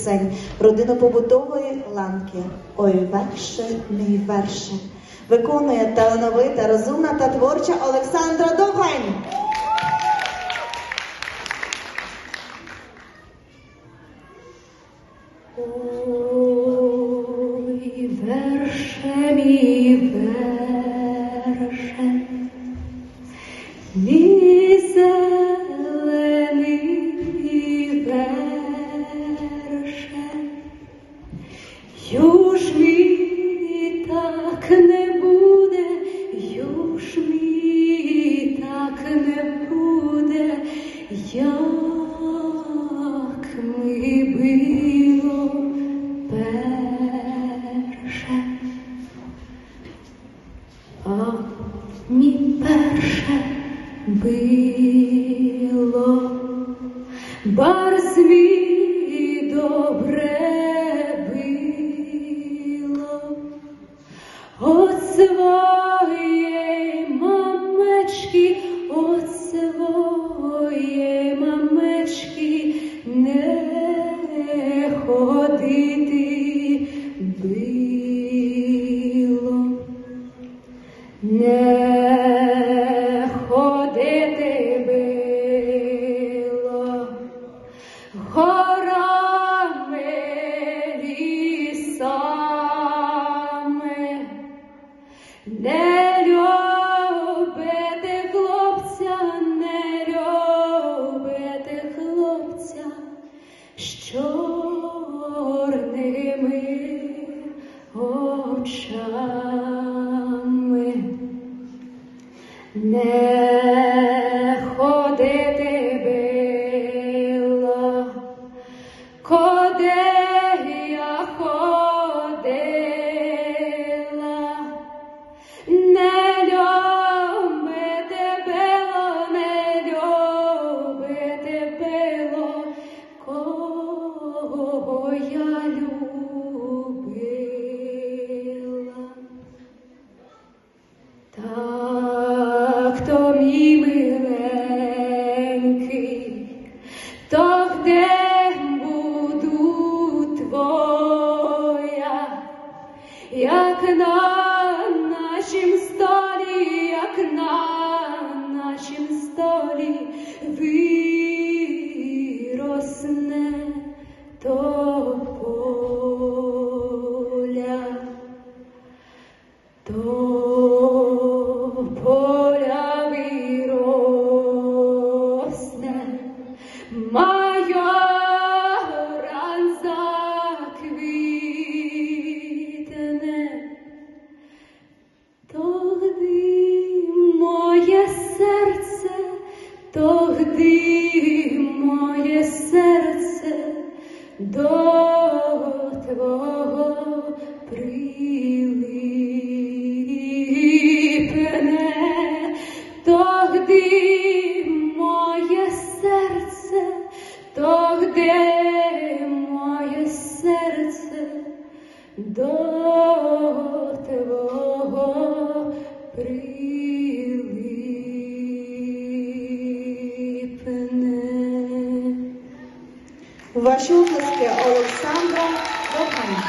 пісень родинно-побутової ланки. Ой, верше, мій верше. Виконує талановита, розумна та творча Олександра Довгань. Ой, верше мій верше, юж мій так не буде, юж мій так не буде, як ми било перше. А мі перше било, барз мій добре Господь очами. Не Так, то мій миленький, то де буду твоя, як на тогди моє серце до твого прилипне, тогди моє серце, тогди моє серце Ваші оплески Олександра Довгань.